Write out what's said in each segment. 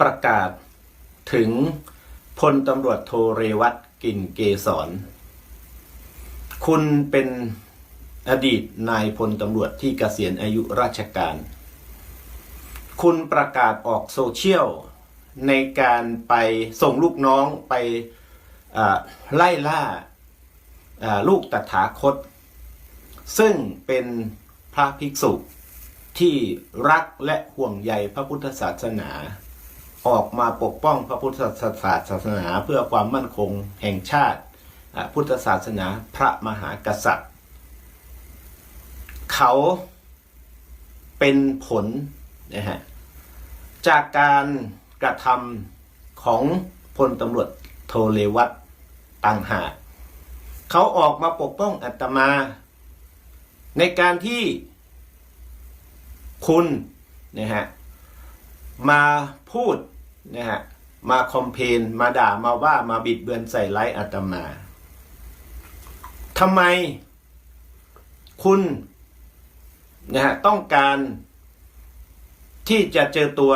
ประกาศถึงพลตำรวจโทเรวัตกินเกษร คุณเป็นอดีตนายพลตำรวจที่เกษียณอายุราชการ คุณประกาศออกโซเชียลในการไปส่งลูกน้องไปไล่ล่าลูกตถาคต ซึ่งเป็นพระภิกษุที่รักและห่วงใยพระพุทธศาสนา ออกมาปกป้องพระพุทธศาสนาเพื่อความมั่นคงแห่งชาติ พุทธศาสนาพระมหากษัตริย์ เขาเป็นผลนะฮะจากการกระทำของพลตำรวจโทเลวัตต่างหากเขาออกมาปกป้องอัตมา ในการที่คุณนะฮะมาพูด นะฮะมาคอมเพนมาด่ามาว่ามาบิดเบือนใส่ร้ายอาตมาทำไม คุณนะฮะต้องการที่จะเจอตัว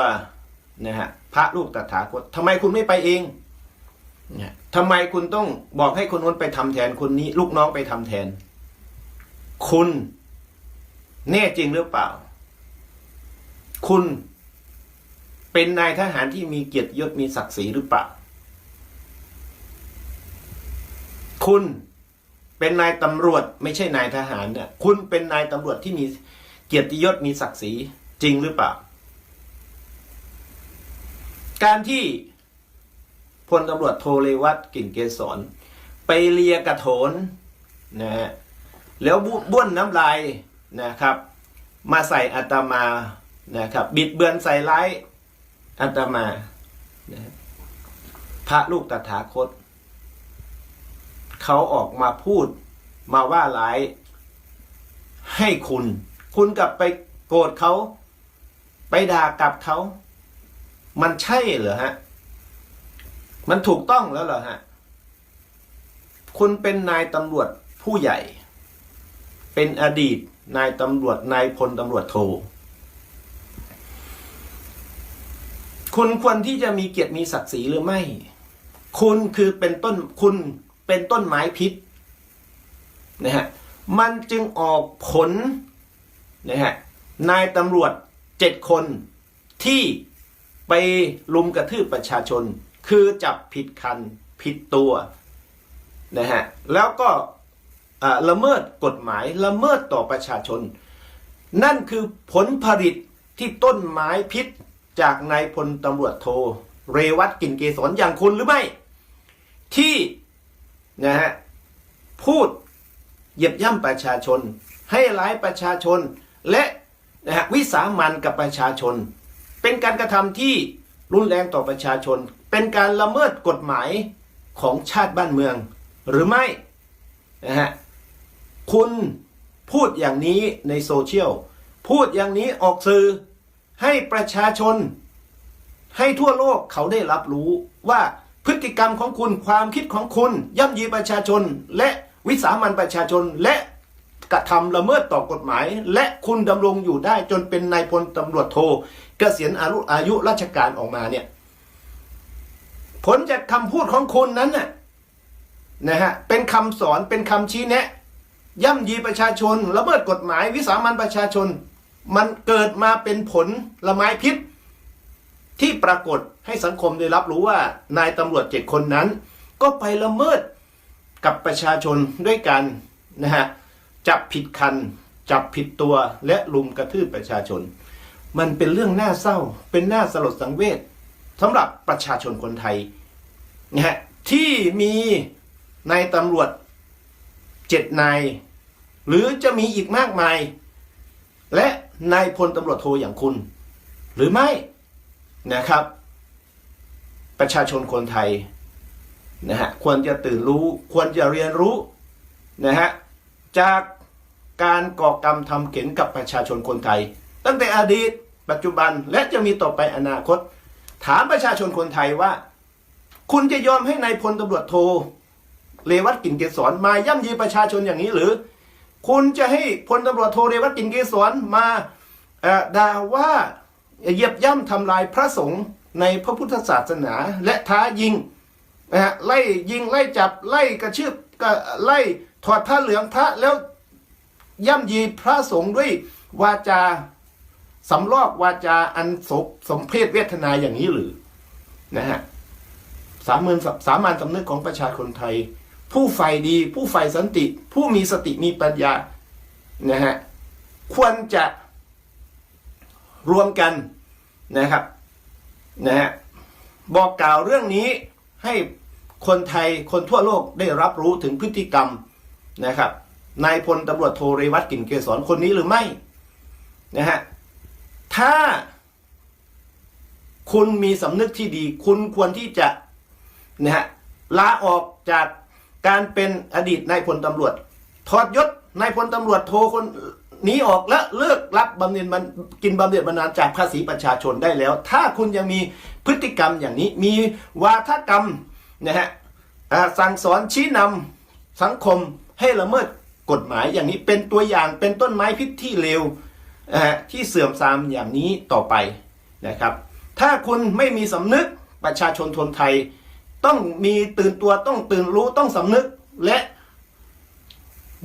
นะฮะพระลูกตถาคตทำไมคุณไม่ไปเองนะทำไมคุณต้องบอกให้คนนู้นไปทำแทนคนนี้ ลูกน้องไปทำแทน คุณแน่จริงหรือเปล่า คุณ เป็นนายทหารที่มีเกียรติยศมีศักดิ์ศรีหรือเปล่า คุณเป็นนายตำรวจไม่ใช่นายทหารเนี่ย คุณเป็นนายตำรวจที่มีเกียรติยศมีศักดิ์ศรีจริงหรือเปล่า การที่พลตำรวจโทเลวัตกิ่นเกษรไปเลียกระโถนนะฮะแล้วบุบ้วนน้ำลายนะครับ มาใส่อัตมานะครับ บิดเบือนใส่ร้าย อันตมานะพระลูกตถาคต เขาออกมาพูดมาว่าร้าย ให้คุณ คุณกลับไปโกรธเขา ไปด่ากลับเขา มันใช่เหรอฮะ มันถูกต้องแล้วเหรอฮะ คุณเป็นนายตำรวจผู้ใหญ่ เป็นอดีตนายตำรวจนายพลตำรวจโท คุณควรที่จะมีเกียรติมีศักดิ์ศรีหรือไม่ คุณคือเป็นต้นคุณเป็นต้นไม้พิษนะฮะมันจึงออกผลนะฮะนายตำรวจเจ็ดคนที่ไปลุมกระทืบประชาชน คือจับผิดคันผิดตัวนะฮะแล้วก็ละเมิดกฎหมายละเมิดต่อประชาชน นั่นคือผลผลิตที่ต้นไม้พิษ จากนายพลตำรวจโท เรวัตกลินเกษรอย่างคุณหรือไม่ ที่นะฮะพูดเหยียบย่ำประชาชน ให้ร้ายประชาชน และนะฮะวิสามันกับประชาชน เป็นการกระทำที่รุนแรงต่อประชาชน เป็นการละเมิดกฎหมายของชาติบ้านเมือง หรือไม่นะฮะคุณพูดอย่างนี้ในโซเชียลพูดอย่างนี้ออกสื่อ ให้ประชาชน ให้ทั่วโลกเขาได้รับรู้ว่าพฤติกรรมของคุณความคิดของคุณย่ำยีประชาชน และวิสามันประชาชนและกระทำละเมิดต่อกฎหมาย และคุณดำรงอยู่ได้จนเป็นนายพลตำรวจโทเกษียณอายุอายุราชการออกมาเนี่ยผลจากคำพูดของคุณนั้นน่ะนะฮะเป็นคำสอนเป็นคำชี้แนะ ย่ำยีประชาชนละเมิดกฎหมาย วิสามันประชาชน มันเกิดมาเป็นผลละไม้พิษ ที่ปรากฏให้สังคมได้รับรู้ว่านายตำรวจเจ็ดคนนั้น ก็ไปละเมิดกับประชาชนด้วยกันนะฮะจับผิดคัน จับผิดตัวและลุมกระทืบประชาชน มันเป็นเรื่องน่าเศร้า เป็นน่าสลดสังเวชสำหรับประชาชนคนไทยนะฮะที่มีนายตำรวจเจ็ดนาย หรือจะมีอีกมากมาย และ นายพลตำรวจโทอย่างคุณ หรือไม่นะครับ ประชาชนคนไทยนะฮะควรจะตื่นรู้ควรจะเรียนรู้นะฮะจากการก่อกรรมทำเข็นกับประชาชนคนไทย ตั้งแต่อดีตปัจจุบันและจะมีต่อไปอนาคต ถามประชาชนคนไทยว่า คุณจะยอมให้ในายพลตำรวจโทเรวัตกลิ่นเกษรมาย่ำยีประชาชนอย่างนี้หรือ คุณจะให้พลตำรวจโทเรวัตกินเกษรมาด่าว่าเหยียบย่ำทำลายพระสงฆ์ในพระพุทธศาสนาและท้ายิงนะฮะไล่ยิงไล่จับไล่กระชืบกระไล่ถอดผ้าเหลืองพระแล้วย่ำยีพระสงฆ์ด้วยวาจาสำลอกวาจาอันสมสมเพศเวทนาอย่างนี้หรือนะฮะสามัญสามัญสำนึกของประชาชนไทย ผู้ใฝ่ดี ผู้ใฝ่สันติ ผู้มีสติมีปัญญานะฮะควรจะรวมกันนะครับนะฮะบอกกล่าวเรื่องนี้ให้คนไทยคนทั่วโลกได้รับรู้ถึงพฤติกรรมนะครับนายพลตำรวจโทเรวัตกลิ่นเกษรคนนี้หรือไม่นะฮะถ้าคุณมีสำนึกที่ดี คุณควรที่จะนะฮะลาออกจาก การเป็นอดีตนายพลตำรวจ ถอดยศนายพลตำรวจโทคนหนีออกและเลิกรับบำเหน็จมันกินบำเหน็จบำนาญจากภาษีประชาชนได้แล้ว ถ้าคุณยังมีพฤติกรรมอย่างนี้มีวาทกรรมนะฮะสั่งสอนชี้นำสังคมให้ละเมิดกฎหมายอย่างนี้เป็นตัวอย่างเป็นต้นไม้พิษที่เลวที่เสื่อมทรามอย่างนี้ต่อไปนะครับ ถ้าคุณไม่มีสำนึกประชาชนทนไทย ต้องมีตื่นตัวต้องตื่นรู้ต้องสำนึกและ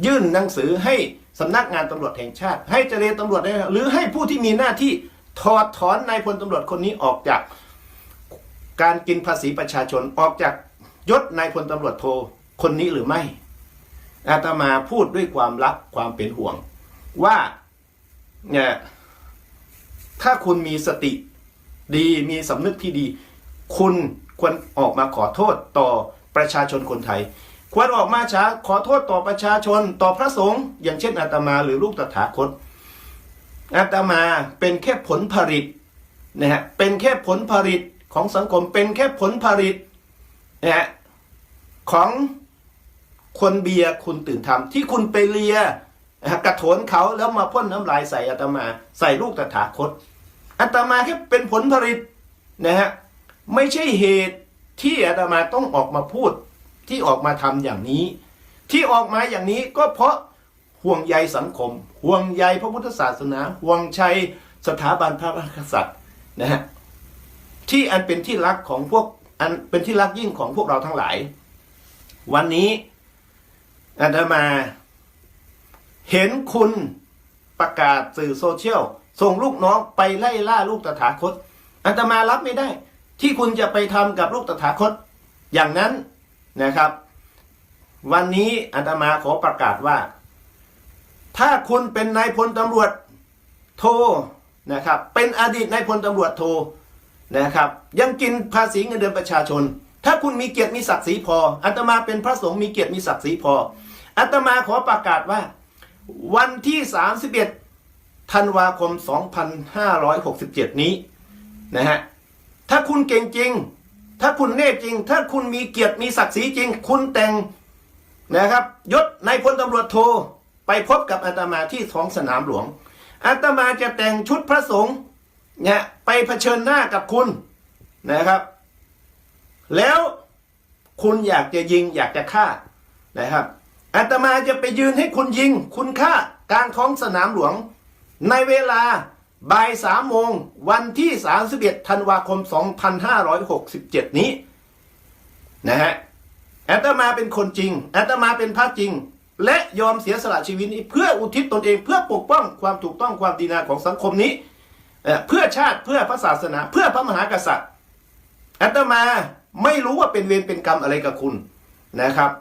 ยื่นหนังสือให้สำนักงานตำรวจแห่งชาติ ให้เจรตำรวจได้หรือให้ผู้ที่มีหน้าที่ถอดถอนนายพลตำรวจคนนี้ออกจาก การกินภาษีประชาชนออกจากยศนายพลตำรวจโทคนนี้หรือไม่ อาตมาพูดด้วยความรักความเป็นห่วง ว่าเนี่ยถ้าคุณมีสติดีมีสำนึกที่ดี คุณ ควรออกมาขอโทษต่อประชาชนคนไทย ควรออกมาช้าขอโทษต่อประชาชนต่อพระสงฆ์อย่างเช่นอาตมาหรือลูกตถาคตอาตมาเป็นแค่ผลผลิตนะฮะเป็นแค่ผลผลิตของสังคมเป็นแค่ผลผลิตนะฮะของคนเบียร์คุณตื่นทำที่คุณไปเลียกระโถนเขาแล้วมาพ่นน้ำลายใส่อาตมา ใส่ลูกตถาคตอาตมาแค่เป็นผลผลิตนะฮะ ไม่ใช่เหตุที่อาตมาต้องออกมาพูดที่ออกมาทำอย่างนี้ ที่ออกมาอย่างนี้ก็เพราะห่วงใยสังคม ห่วงใยพระพุทธศาสนา ห่วงชัยสถาบันพระมหากษัตริย์นะฮะที่อันเป็นที่รักของพวกอันเป็นที่รักยิ่งของพวกเราทั้งหลาย วันนี้อาตมาเห็นคุณประกาศสื่อโซเชียลส่งลูกน้องไปไล่ล่าลูกตถาคตอาตมารับไม่ได้ ที่คุณจะไปทำกับลูกตถาคตอย่างนั้นนะครับ วันนี้อาตมาขอประกาศว่า ถ้าคุณเป็นนายพลตำรวจโทนะครับ เป็นอดีตนายพลตำรวจโทนะครับ ยังกินภาษีเงินเดือนประชาชน ถ้าคุณมีเกียรติมีศักดิ์ศรีพออาตมาเป็นพระสงฆ์มีเกียรติมีศักดิ์ศรีพออาตมาขอประกาศว่า วันที่ 31ธันวาคม 2567 นี้นะฮะ ถ้าคุณเก่งจริง ถ้าคุณเน่จริง ถ้าคุณมีเกียรติมีศักดิ์ศรีจริง คุณแต่งนะครับยศนายพลตำรวจโทไปพบกับอาตมาที่ท้องสนามหลวง อาตมาจะแต่งชุดพระสงฆ์เนี่ยไปเผชิญหน้ากับคุณนะครับ แล้วคุณอยากจะยิงอยากจะฆ่านะครับอาตมาจะไปยืนให้คุณยิง คุณฆ่ากลางท้องสนามหลวง ในเวลา บ่ายสามโมงวันที่31ธันวาคม2567นี้นะฮะอาตมาเป็นคนจริงอาตมาเป็นพระจริง และยอมเสียสละชีวิตนี้ เพื่ออุทิศตนเองเพื่อปกป้องความถูกต้องความดีงามของสังคมนี้เเพื่อชาติเพื่อพระศาสนา เพื่อพระมหากษัตริย์อาตมาไม่รู้ว่าเป็นเวรเป็นกรรมอะไรกับคุณนะครับ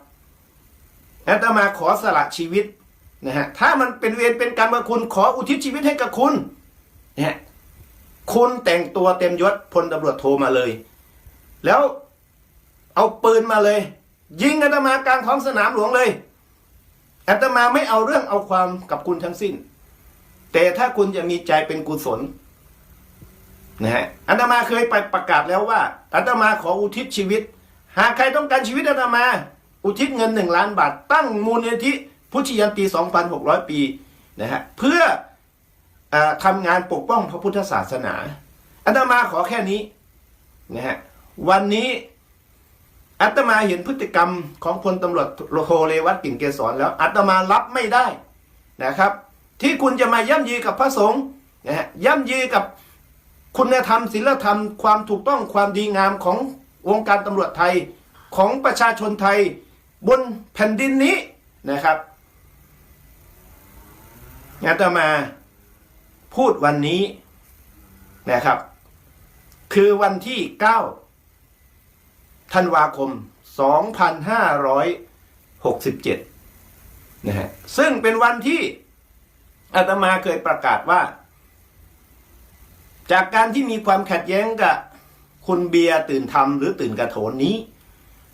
อาตมาขอสละชีวิตนะฮะถ้ามันเป็นเวรเป็นกรรมกับคุณขออุทิศชีวิตให้กับคุณ เนี่ยคุณแต่งตัวเต็มยศพลตำรวจโทรมาเลย แล้วเอาปืนมาเลย ยิงอาตมากลางท้องสนามหลวงเลยอาตมาไม่เอาเรื่องเอาความกับคุณทั้งสิ้น แต่ถ้าคุณจะมีใจเป็นกุศลนะฮะอาตมาเคยไปประกาศแล้วว่าอาตมาขออุทิศชีวิต หากใครต้องการชีวิตอาตมา อุทิศเงินหนึ่งล้านบาท ตั้งมูลนิธิพุทธยันตี 2,600 ปีนะฮะเพื่อ ทำงานปกป้องพระพุทธศาสนาอาตมาขอแค่นี้นะฮะวันนี้อาตมาเห็นพฤติกรรมของพลตำรวจโทเรวัตกลิ่นเกษรแล้วอาตมารับไม่ได้นะครับ ที่คุณจะมาย่ำยีกับพระสงฆ์นะฮะย่ำยีกับคุณธรรมศีลธรรมความถูกต้องความดีงามของวงการตำรวจไทยของประชาชนไทยบนแผ่นดินนี้นะครับอาตมา พูดวันนี้นะครับ คือวันที่ 9 ธันวาคม 2567 นะฮะ ซึ่งเป็นวันที่อาตมาเคยประกาศว่า จากการที่มีความขัดแย้งกับคุณเบียร์ตื่นทำหรือตื่นกระโถนนี้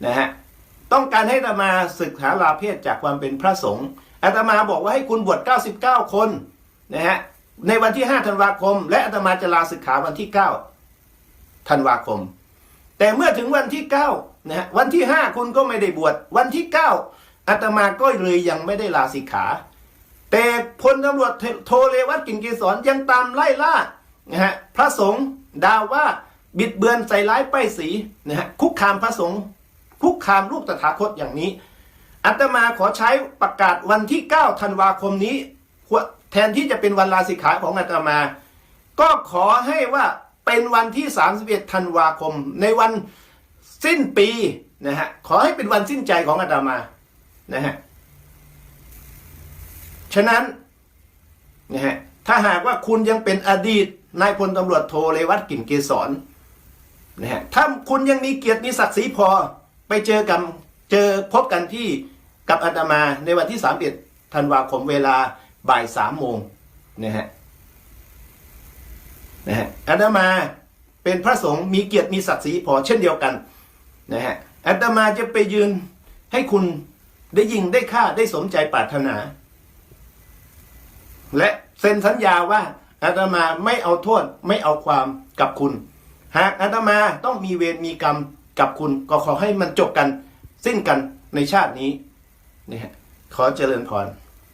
นะฮะต้องการให้อาตมาศึกษาลาเพศจากความเป็นพระสงฆ์อาตมาบอกว่าให้คุณบวช 99 คนนะฮะ ในวันที่ 5 ธันวาคม และอาตมาจะลาศึกขาวันที่ 9 ธันวาคม แต่เมื่อถึงวันที่9นะฮะวันที่ 5 คุณก็ไม่ได้บวชวันที่ 9อาตมาก็เลยยังไม่ได้ลาสิกขา แต่พลตำรวจโทเลวัตกินเกษรยังตามไล่ล่านะฮะพระสงฆ์ดาวว่าบิดเบือนใส่ร้ายป้ายสีนะฮะคุกคามพระสงฆ์คุกคามลูกตถาคตอย่างนี้อาตมาขอใช้ประกาศวันที่ 9 ธันวาคมนี้ แทนที่จะเป็นวันลาสิกขาของอาตมา ก็ขอให้ว่าเป็นวันที่ 31ธันวาคม ในวันสิ้นปีนะฮะขอให้เป็นวันสิ้นใจของอาตมานะฮะฉะนั้นนะฮะถ้าหากว่าคุณยังเป็นอดีตนายพลตำรวจโทเลวัตกลิ่นเกษรนะฮะถ้าคุณยังมีเกียรติมีศักดิ์ศรีพอไปเจอกันเจอพบกันที่กับอาตมาในวันที่ 31ธันวาคมเวลา บ่ายสามโมงนะฮะนะฮะอาตมาเป็นพระสงฆ์มีเกียรติมีศักดิ์ศรีพอเช่นเดียวกันนะฮะอาตมาจะไปยืนให้คุณได้ยิงได้ฆ่าได้สมใจปรารถนา และเซ็นสัญญาว่าอาตมาไม่เอาโทษไม่เอาความกับคุณ หากอาตมาต้องมีเวรมีกรรมกับคุณก็ขอให้มันจบกัน สิ้นกันในชาตินี้นะฮะขอเจริญพร